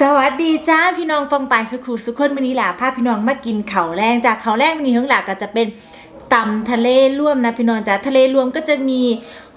สวัสดีจ้าพี่น้องฟองปายสุขุสุขคนวันนี้หล่ะพาพี่น้องมากินเขาแรงจากเขาแรงวันนี้ข้างหลักก็จะเป็นตำทะเลร่วมนะพี่น้องจ้าทะเลรวมก็จะมี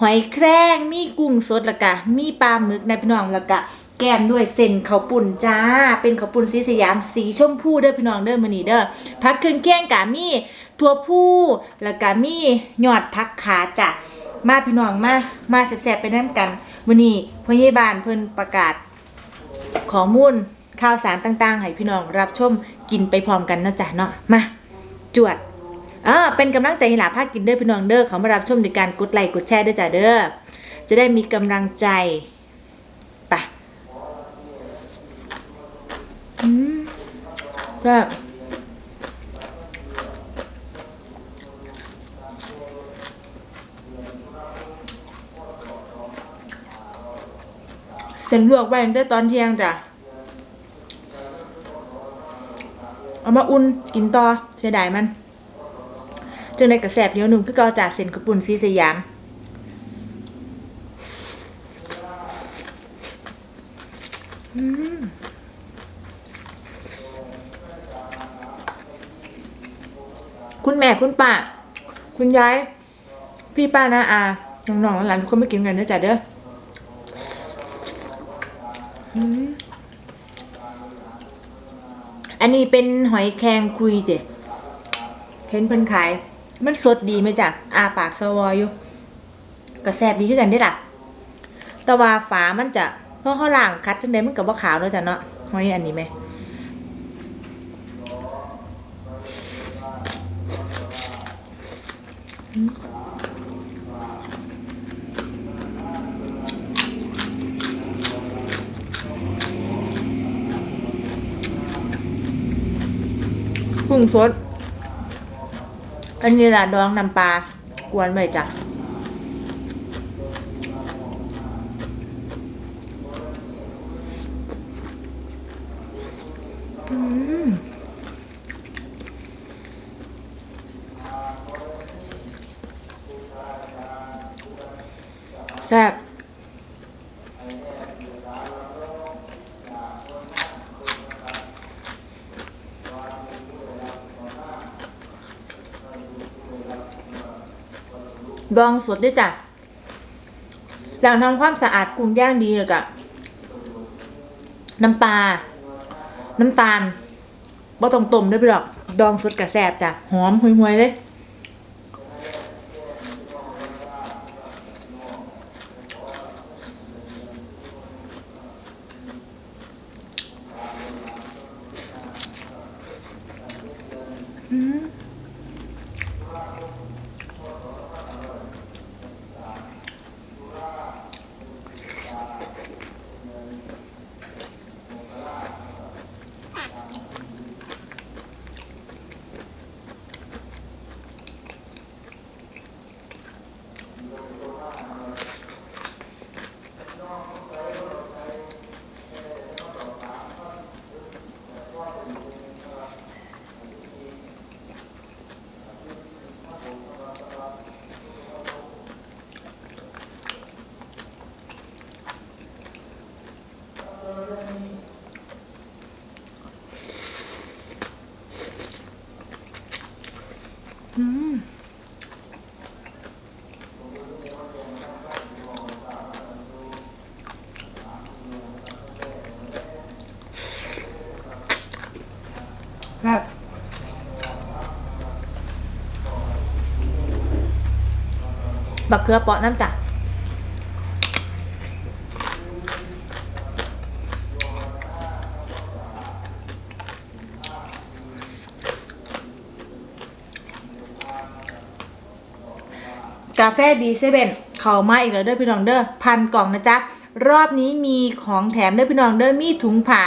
หอยแครงมีกุ้งสดล้วก็มีปลาหมึกนะพี่น้องล้วก็แกมด้วยเส้นข้าวปุ่นจ้า เป็นข้าวปุ่นสีสยามสีชมพูเด้อพี่น้องเด้อมื้อนี้เด้อพักเครื่องแข้งกะมีถั่วผู้ล้วก็มียอดพักขาจ้ะมาพี่น้องมามาแซ่บๆไปนั่นกันมื้อนี้พ่อใหญ่บ้านเพิ่นประกาศ ข้อมูลข่าวสารต่างๆ ให้พี่น้องรับชมกินไปพร้อมกันนะจ๊ะเนาะมาจวดอ่าเป็นกำลังใจให้หลาภาคกินเด้อพี่น้องเด้อเขามารับชมในการกดไลค์กดแชร์ด้วยจ้ะเด้อจะได้มีกำลังใจไปอืมก็ เส้นลวกไว้ตั้งแต่ตอนเที่ยงจ้ะ เอามาอุ่นกินต่อเสียดายมันจังได้กระแสบเหนียวหนุ่มคือเกาจากเส้นกระปุ่นซีสยามอืมคุณแม่คุณป้า คุณยาย พี่ป้านะอาน้องๆหลานๆทุกคนไมากินกันนะจ๊ะเด้อ อันนี้เป็นหอยแครงคุยเด็เห็นเพิ่นขาย มันสดดีไหมจ๊ะอาปากสวออยู่ก็แซบดีคือกันได้ล่ะ แต่ว่าฝามันจะเพราะเขาล่างคัดจังไดมันก็บ่ขาวแล้วจ้ะเนาะหอยอันนี้ไหม กุ้งสด อันนี้ล่ะดองน้ำปลากวนไว้จ้ะ ดองสดด้วยจ้ะหลังทำความสะอาดกุ้งย่างดีเลยกับน้ำปลา น้ำตาลบ่ต้องต้มด้วยพี่ดอก ดองสดกระแสบจ้ะ หอมห่วยๆเลย แบบบักเกลือเปาะน้ำจ้ะก กาแฟดีเซเว่นเข้ามาอีกแล้วเด้อพี่น้องเด้อพันกล่องนะจ๊ะ รอบนี้มีของแถมเด้อพี่น้องเด้อมีถุงผ้า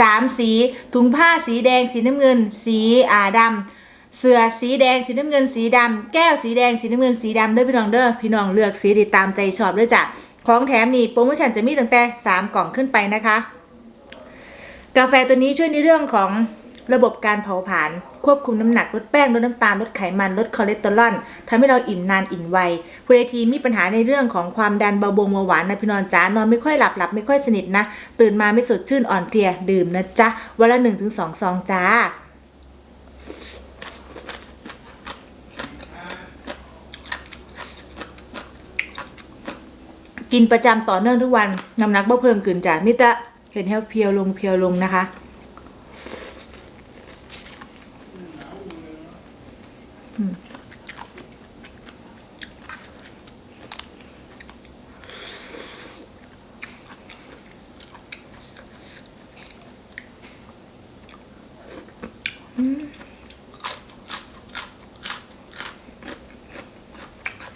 สามสี ถุงผ้าสีแดงสีน้ำเงิน สีอ่าดำเสื้อสีแดงสีน้ำเงิน สีดำแก้วสีแดงสีน้ำเงินสีดำเด้อพี่น้องเด้อพี่น้องเลือกสีติดตามใจชอบด้วยจ้ะของแถมนี่โปรโมชั่นจะมีตั้งแต่สามกล่องขึ้นไปนะคะ กาแฟตัวนี้ช่วยในเรื่องของ ระบบการเผาผลาญควบคุมน้ำหนักลดแป้งลดน้ำตาลลดไขมันลดคอเลสเตอรอลทำให้เราอิ่มนานอิ่มไวผู้ใดทีมีปัญหาในเรื่องของความดันเบาบงเบาหวานนะพี่นอนจ้านอนไม่ค่อยหลับหลับไม่ค่อยสนิทนะ ตื่นมาไม่สดชื่นอ่อนเพลียดื่มนะจ๊ะวันละหนึ่งถึงสองซองจ้ากินประจำต่อเนื่องทุกวันน้ำหนักบ่เพิ่มขึ้นจ้ะมิตรเห็นแห้วเพียวลงเพียวลงนะคะ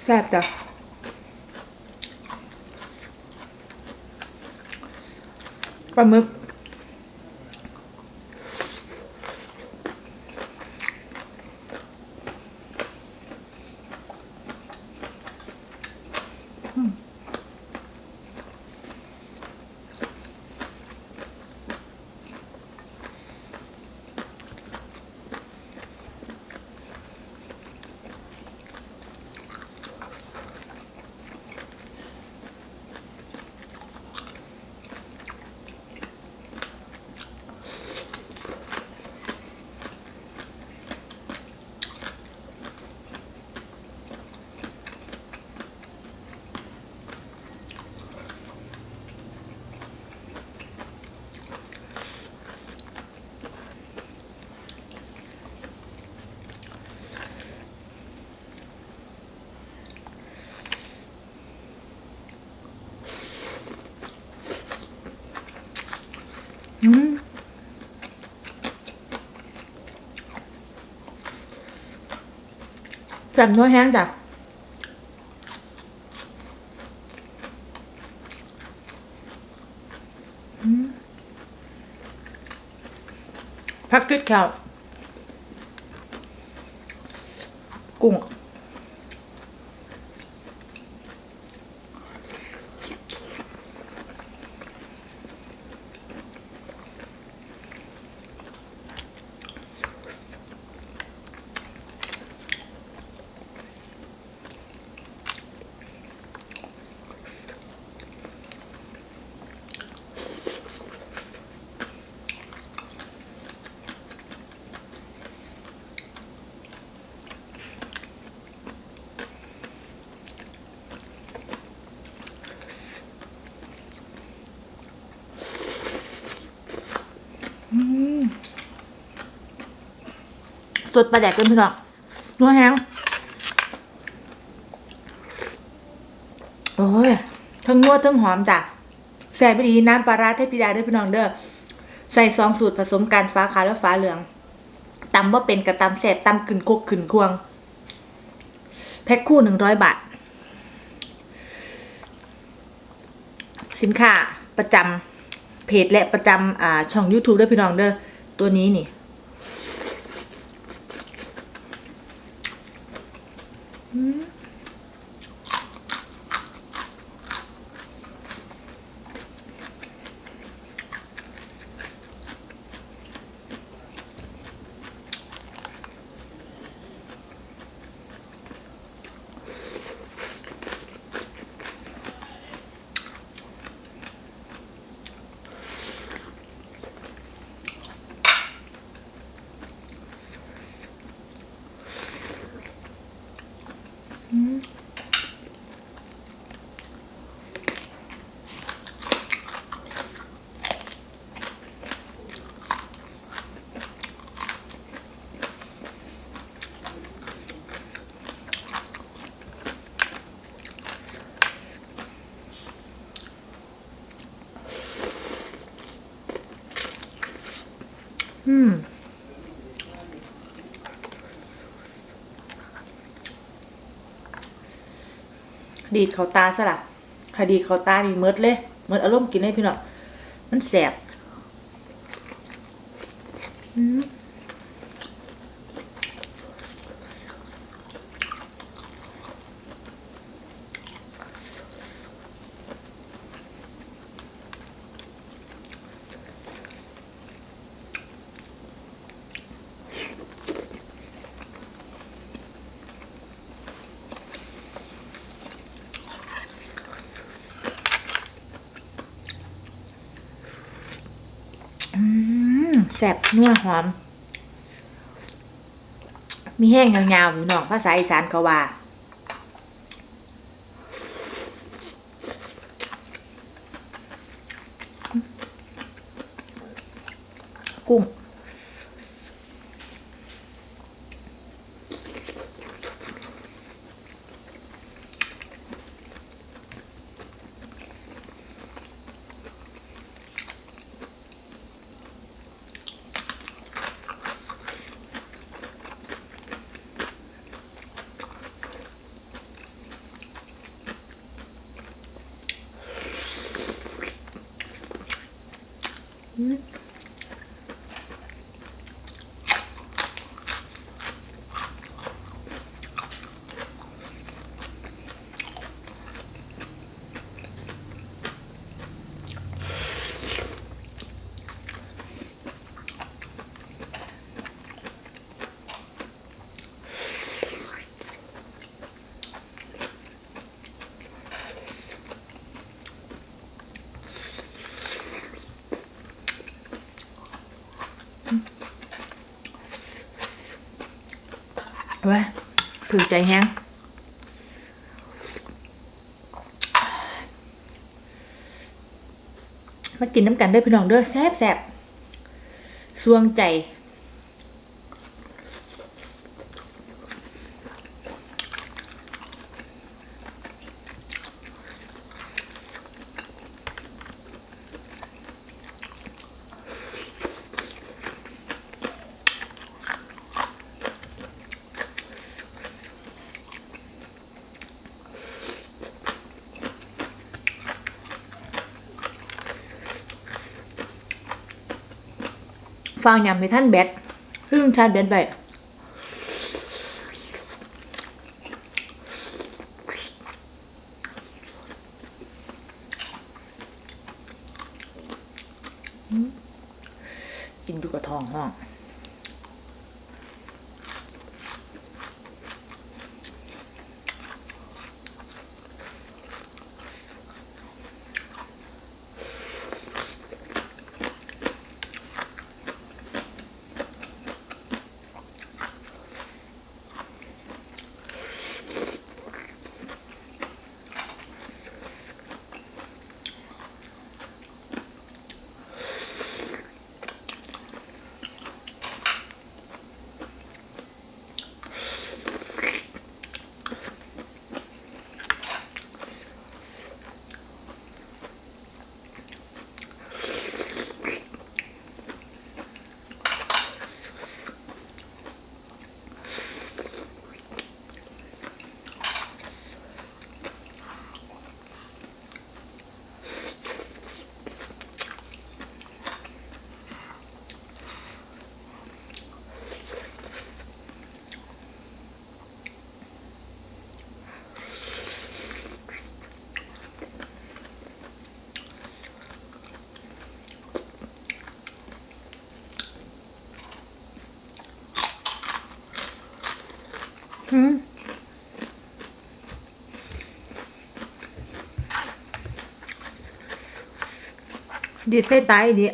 แซ่บจ้ะปลาหมึก อืม แซ่บนัวแห้งจ้ะพักกิดแคลกุ้ง สดปลาแดกกันพี่น้องนัวแห้งโอ้ยทั้งนัวทั้งหอมจ้ะใส่ไปดีน้ำปลาร้าเทพธิดาด้วยพี่น้องเด้อใส่ซองสูตรผสมกันฟ้าขาวและฟ้าเหลืองตำว่าเป็นกระตำแสบตำขึ้นคกขึ้นควง แพ็คคู่หนึ่งร้อยบาท สินค้าประจำเพจและประจำอ่าช่อง YouTube ด้วยพี่น้องเด้อตัวนี้นี่ Hmm? อืมดีดเขาตาซะละถ้าดีเขาตาดีเมดเลยเมดอารมณ์กินให้พี่น้องมันแสบอืม อืม แซ่บนัวหอม มีแห้งยาวๆพี่น้องภาษาอีสานก็ว่า เว้ย ถือใจแฮงมากินน้ำกันได้วยพี่น้องเด้อแซ่บแซ่บสวงใจ ฟังยำให้ท่านแบดซึ่งชาติแบดไป ดีใส่ตายดี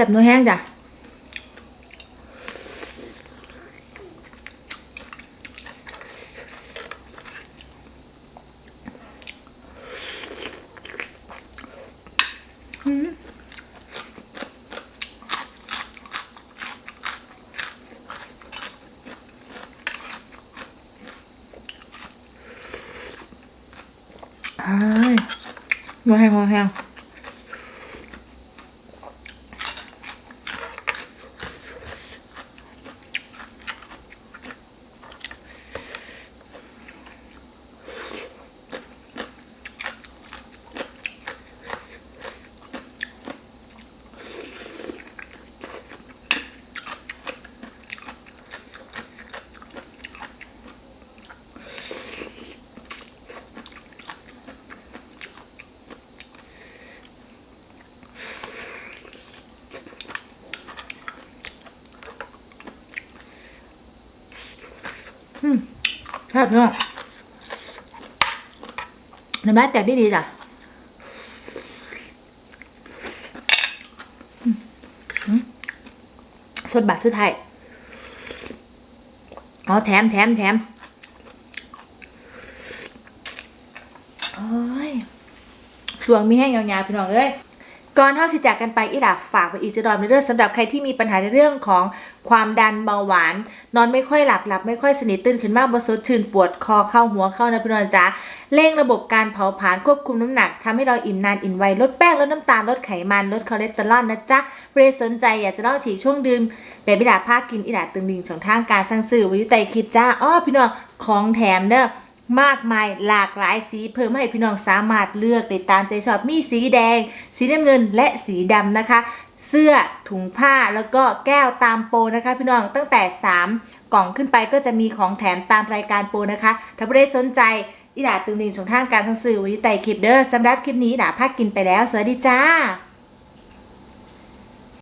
ซ่บนัวแห้งจ้ะอืมเอ้ ยนัวแห้งนัวแห้งครับเนาะน้ำลายแตกดีดีจ้ะสดบาทสุดท้ายอ๋อแถมแถมแถมโอ้ยสวงมีแห้งยาวๆพี่น้องเอ้ย ก่อนเท่าสิจากกันไปอีหลักฝากไปอีกจะดอนในเรื่องสำหรับใครที่มีปัญหาในเรื่องของความดันเบาหวาน นอนไม่ค่อยหลับหลับไม่ค่อยสนิทตื่นขึ้นมากบสดชื่นปวดคอเข้าหัวเข้านะพี่น้องจ๋าเร่งระบบการเผาผลาญควบคุมน้ำหนักทำให้เราอิ่มนานอิ่มไวลดแป้งลดน้ำตาลลดไขมันลดคอเลสเตอรอลนะจ๊ะเรสนใจอยากจะลองฉีดช่วงดื่มเบบี้ดาภาคกินอีหลาตึงดิงช่องทางการสั่งซื้อว้อยู่ใต้คลิปจ้าอ้อพี่น้องของแถมเด้อ มากมายหลากหลายสีเพิ่มให้พี่น้องสามารถเลือกได้ตามใจชอบมีสีแดง สีน้ำเงินและสีดำนะคะ เสื้อถุงผ้าแล้วก็แก้วตามโปรนะคะ พี่น้องตั้งแต่ 3 กล่องขึ้นไปก็จะมีของแถมตามรายการโปรนะคะ ถ้าไม่ได้สนใจอีหลาตึงดิงชงทางการทั้งสื่อไว้ใต้คลิปเด้อสำหรับคลิปนี้หลาภาคกินไปแล้ว สวัสดีจ้า